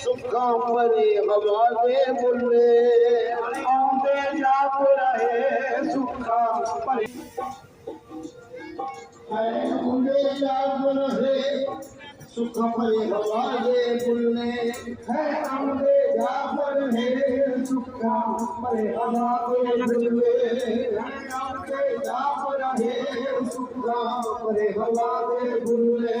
सुखां भे हवा जे बोले आम रहे सुखां भले है हाप रहे सुख भले हवा जे बोले है आम रे सुखां भले हवादे बुले ਰਾਮ ਪਰੇ ਹਵਾ ਦੇ ਬੁੱਲੇ।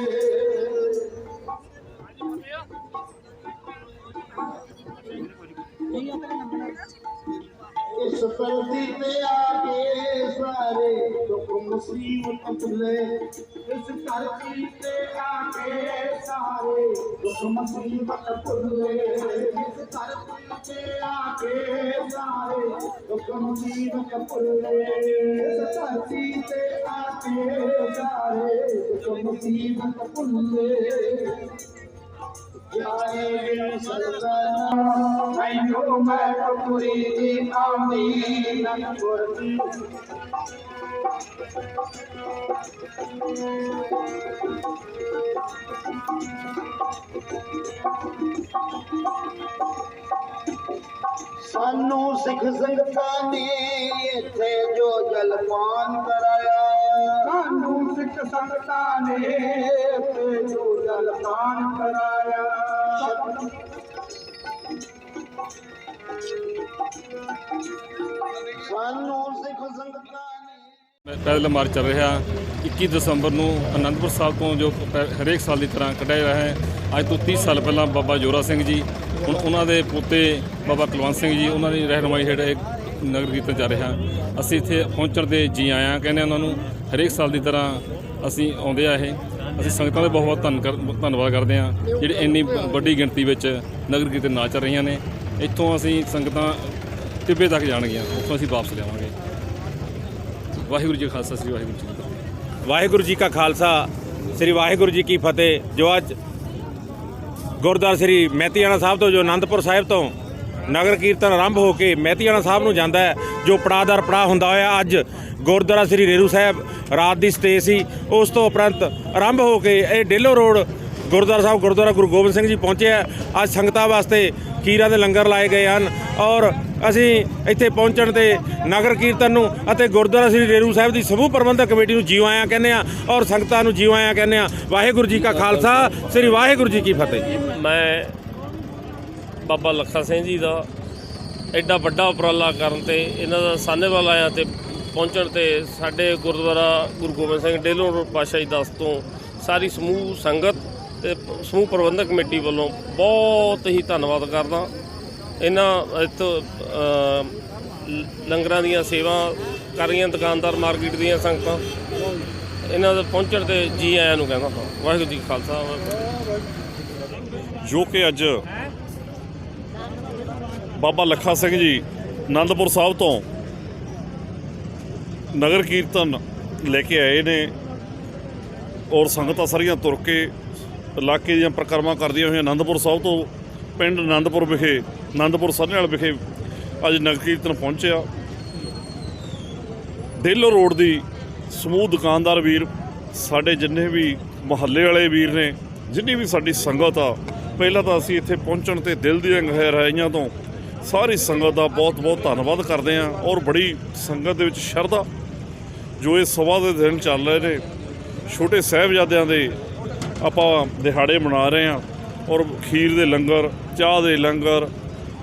ਇਸ ਪਰਦੀ ਤੇ ਆ ਕੇ ਸਾਰੇ ਦੁੱਖ ਮੁਸੀਬਤ ਭੁੱਲੇ। ਇਸ ਧਰਤੀ ਤੇ ਆ ਕੇ ਸਾਰੇ ਦੁੱਖ ਮੁਸੀਬਤ ਭੁੱਲੇ। ਇਸ ਧਰਤੀ ਤੇ ਆ ਕੇ भूले इस ਸਾਨੂੰ ਸਿੱਖ ਸੰਗਤਾਂ ਨੇ ਇੱਥੇ ਜੋ ਜਲਪਾਨ ਕਰਾਇਆ। ਸਾਨੂੰ ਸਿੱਖ ਸੰਗਤਾਂ ਨੇ ਇੱਥੇ ਜੋ ਜਲਪਾਨ ਕਰਾਇਆ। ਸਾਨੂੰ ਸਿੱਖ ਸੰਗਤਾਂ ਨੇ ਪੈਦਲ ਮਾਰਚ ਚੱਲ ਰਿਹਾ। 21 ਦਸੰਬਰ ਨੂੰ ਅਨੰਦਪੁਰ ਸਾਹਿਬ ਤੋਂ ਜੋ ਹਰੇਕ ਸਾਲ ਦੀ ਤਰ੍ਹਾਂ ਕੱਢਿਆ ਜਾ ਰਿਹਾ ਹੈ। ਅੱਜ ਤੋਂ 30 ਸਾਲ ਪਹਿਲਾਂ ਬਾਬਾ ਜੋਰਾ ਸਿੰਘ ਜੀ ਉਹਨਾਂ ਦੇ ਪੋਤੇ ਬਾਬਾ ਕੁਲਵੰਤ ਸਿੰਘ ਜੀ, ਉਹਨਾਂ ਦੀ ਰਹਿਨਮਾਈ ਹੇਠ ਇਹ ਨਗਰ ਕੀਰਤਨ ਚੱਲ ਰਿਹਾ। ਅਸੀਂ ਇੱਥੇ ਪਹੁੰਚਣ ਦੇ ਜੀ ਆਇਆਂ ਕਹਿੰਦੇ ਉਹਨਾਂ ਨੂੰ ਹਰੇਕ ਸਾਲ ਦੀ ਤਰ੍ਹਾਂ ਅਸੀਂ ਆਉਂਦੇ ਆ ਇਹ। ਅਸੀਂ ਸੰਗਤਾਂ ਦਾ ਬਹੁਤ ਬਹੁਤ ਧੰਨ ਕਰ- ਧੰਨਵਾਦ ਕਰਦੇ ਹਾਂ, ਜਿਹੜੇ ਇੰਨੀ ਵੱਡੀ ਗਿਣਤੀ ਵਿੱਚ ਨਗਰ ਕੀਰਤਨ ਨਾ ਚੱਲ ਰਹੀਆਂ ਨੇ। ਇੱਥੋਂ ਅਸੀਂ ਸੰਗਤਾਂ ਤਿੱਬੇ ਤੱਕ ਜਾਣਗੀਆਂ, ਉੱਥੋਂ ਅਸੀਂ ਵਾਪਸ ਲਿਆਵਾਂਗੇ। ਵਾਹਿਗੁਰੂ ਜੀ ਕਾ ਖਾਲਸਾ, ਸ੍ਰੀ ਵਾਹਿਗੁਰੂ ਜੀ ਵਾਹਿਗੁਰੂ ਜੀ ਕਾ ਖਾਲਸਾ, ਸ੍ਰੀ ਵਾਹਿਗੁਰੂ ਜੀ ਕੀ ਫਤਿਹ। ਜੋ ਅੱਜ ਗੁਰਦੁਆਰਾ ਸ੍ਰੀ ਮਹਿਤੀਆਣਾ ਸਾਹਿਬ ਤੋਂ, ਜੋ ਆਨੰਦਪੁਰ ਸਾਹਿਬ ਤੋਂ ਨਗਰ ਕੀਰਤਨ ਆਰੰਭ ਹੋ ਕੇ ਮਹਿਤੀਆਣਾ ਸਾਹਿਬ ਨੂੰ ਜਾਂਦਾ ਹੈ, ਜੋ ਪੜਾਦਰ ਪੜਾ ਹੁੰਦਾ ਹੋਇਆ ਅੱਜ ਗੁਰਦੁਆਰਾ ਸ੍ਰੀ ਰੇਰੂ ਸਾਹਿਬ ਰਾਤ ਦੀ ਸਟੇ ਸੀ, ਉਸ ਤੋਂ ਉਪਰੰਤ ਆਰੰਭ ਹੋ ਕੇ ਇਹ ਡੇਲੋ ਰੋਡ ਗੁਰਦੁਆਰਾ ਸਾਹਿਬ, ਗੁਰਦੁਆਰਾ ਗੁਰੂ ਗੋਬਿੰਦ ਸਿੰਘ ਜੀ ਪਹੁੰਚਿਆ ਅੱਜ ਸੰਗਤਾਂ ਵਾਸਤੇ ਖੀਰਾਂ ਦੇ ਲੰਗਰ ਲਾਏ ਗਏ ਹਨ ਔਰ ਅਸੀਂ ਇੱਥੇ ਪਹੁੰਚਣ ਤੇ ਨਗਰ ਕੀਰਤਨ ਨੂੰ ਅਤੇ ਗੁਰਦੁਆਰਾ ਸ੍ਰੀ ਰੇਰੂ ਸਾਹਿਬ ਦੀ ਸਮੂਹ ਪ੍ਰਬੰਧਕ ਕਮੇਟੀ ਨੂੰ ਜੀਓ ਆਇਆਂ ਕਹਿੰਦੇ ਆ ਔਰ ਸੰਗਤਾਂ ਨੂੰ ਜੀਓ ਆਇਆਂ ਕਹਿੰਦੇ ਆ ਵਾਹਿਗੁਰੂ ਜੀ ਕਾ ਖਾਲਸਾ, ਸ੍ਰੀ ਵਾਹਿਗੁਰੂ ਜੀ ਕੀ ਫਤਿਹ। ਮੈਂ ਬਾਬਾ ਲੱਖਾ ਸਿੰਘ ਜੀ ਦਾ ਐਡਾ ਵੱਡਾ ਉਪਰਾਲਾ ਕਰਨ ਤੇ ਇਹਨਾਂ ਦਾ ਸਾਨੇਵਾਲ ਆਇਆ ਤੇ ਪਹੁੰਚਣ ਤੇ ਸਾਡੇ ਗੁਰਦੁਆਰਾ ਗੁਰੂ ਗੋਬਿੰਦ ਸਿੰਘ ਡੇਲੋਂ ਰੋਡ ਪਾਤਸ਼ਾਹੀ ਦਸ ਤੋਂ ਸਾਰੀ ਸਮੂਹ ਸੰਗਤ ਤੇ ਸਮੂਹ ਪ੍ਰਬੰਧਕ ਕਮੇਟੀ ਵੱਲੋਂ ਬਹੁਤ ਹੀ ਧੰਨਵਾਦ ਕਰਦਾ। ਇਹਨਾਂ ਇੱਥੋਂ ਲ- ਲੰਗਰਾਂ ਦੀਆਂ ਸੇਵਾ ਕਰ ਰਹੀਆਂ, ਦੁਕਾਨਦਾਰ ਮਾਰਕੀਟ ਦੀਆਂ ਸੰਗਤਾਂ। ਇਹਨਾਂ ਦੇ ਪਹੁੰਚਣ ਤੇ ਜੀ ਆਇਆਂ ਨੂੰ ਕਹਿੰਦਾ ਹਾਂ। ਵਾਹਿਗੁਰੂ ਜੀ ਕਾ ਖਾਲਸਾ, ਵਾਹਿਗੁਰੂ ਜੋ ਕਿ ਅੱਜ ਬਾਬਾ ਲੱਖਾ ਸਿੰਘ ਜੀ ਆਨੰਦਪੁਰ ਸਾਹਿਬ ਤੋਂ ਨਗਰ ਕੀਰਤਨ ਲੈ ਕੇ ਆਏ ਨੇ ਔਰ ਸੰਗਤਾਂ ਸਾਰੀਆਂ ਤੁਰ ਕੇ ਇਲਾਕੇ ਦੀਆਂ ਪ੍ਰਕਰਮਾ ਕਰਦੀਆਂ ਹੋਈਆਂ ਆਨੰਦਪੁਰ ਸਾਹਿਬ ਤੋਂ ਪਿੰਡ ਆਨੰਦਪੁਰ ਵਿਖੇ ਆਨੰਦਪੁਰ ਸਾਹਨੇਵਾਲ ਵਿਖੇ ਅੱਜ ਨਗਰ ਕੀਰਤਨ ਪਹੁੰਚਿਆ। ਡੇਲੋ ਰੋਡ ਦੀ ਸਮੂਹ ਦੁਕਾਨਦਾਰ ਵੀਰ, ਸਾਡੇ ਜਿੰਨੇ ਵੀ ਮੁਹੱਲੇ ਵਾਲੇ ਵੀਰ ਨੇ, ਜਿੰਨੀ ਵੀ ਸਾਡੀ ਸੰਗਤ ਆ, ਪਹਿਲਾਂ ਤਾਂ ਅਸੀਂ ਇੱਥੇ ਪਹੁੰਚਣ ਤੇ ਦਿਲ ਦੀਆਂ ਗਹਿਰਾਈਆਂ ਤੋਂ ਸਾਰੀ ਸੰਗਤ ਦਾ ਬਹੁਤ-ਬਹੁਤ ਧੰਨਵਾਦ ਕਰਦੇ ਹਾਂ ਔਰ ਬੜੀ ਸੰਗਤ ਦੇ ਵਿੱਚ ਸ਼ਰਧਾ ਜੋ ਇਹ ਸਵਾ ਦੇ ਦਿਨ ਚੱਲ ਰਹੇ ਨੇ। ਛੋਟੇ ਸਾਹਿਬਜ਼ਾਦਿਆਂ ਦੇ ਆਪਾਂ ਦਿਹਾੜੇ ਮਨਾ ਰਹੇ ਹਾਂ ਔਰ ਖੀਰ ਦੇ ਲੰਗਰ, ਚਾਹ ਦੇ ਲੰਗਰ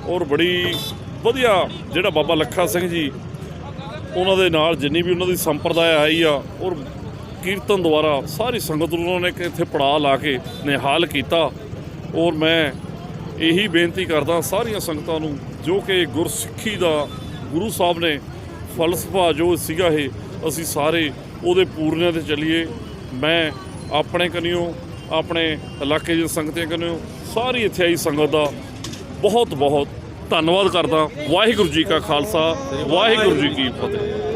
ਔਰ ਬੜੀ ਵਧੀਆ ਜਿਹੜਾ ਬਾਬਾ ਲੱਖਾ ਸਿੰਘ ਜੀ ਉਹਨਾਂ ਦੇ ਨਾਲ ਜਿੰਨੀ ਵੀ ਉਹਨਾਂ ਦੀ ਸੰਪਰਦਾਇ ਆਈ ਆ ਔਰ ਕੀਰਤਨ ਦੁਆਰਾ ਸਾਰੀ ਸੰਗਤ ਨੂੰ ਉਹਨਾਂ ਨੇ ਇੱਥੇ ਪੜਾਅ ਲਾ ਕੇ ਨਿਹਾਲ ਕੀਤਾ ਔਰ ਮੈਂ ਇਹੀ ਬੇਨਤੀ ਕਰਦਾ ਸਾਰੀਆਂ ਸੰਗਤਾਂ ਨੂੰ ਜੋ ਕਿ ਗੁਰਸਿੱਖੀ ਦਾ ਗੁਰੂ ਸਾਹਿਬ ਨੇ ਫਲਸਫਾ ਜੋ ਸੀਗਾ ਇਹ, ਅਸੀਂ ਸਾਰੇ ਉਹਦੇ ਪੂਰਨਿਆਂ ਤੇ ਚੱਲੀਏ। ਮੈਂ ਆਪਣੇ ਕਨਿਓ ਆਪਣੇ ਇਲਾਕੇ ਦੀਆਂ ਸੰਗਤਾਂ ਕਨਿਓ ਸਾਰੀ ਇੱਥੇ ਆਈ ਸੰਗਤ ਦਾ ਬਹੁਤ ਬਹੁਤ ਧੰਨਵਾਦ ਕਰਦਾ। ਵਾਹਿਗੁਰੂ ਜੀ ਕਾ ਖਾਲਸਾ, ਵਾਹਿਗੁਰੂ ਜੀ ਕੀ ਫਤਿਹ।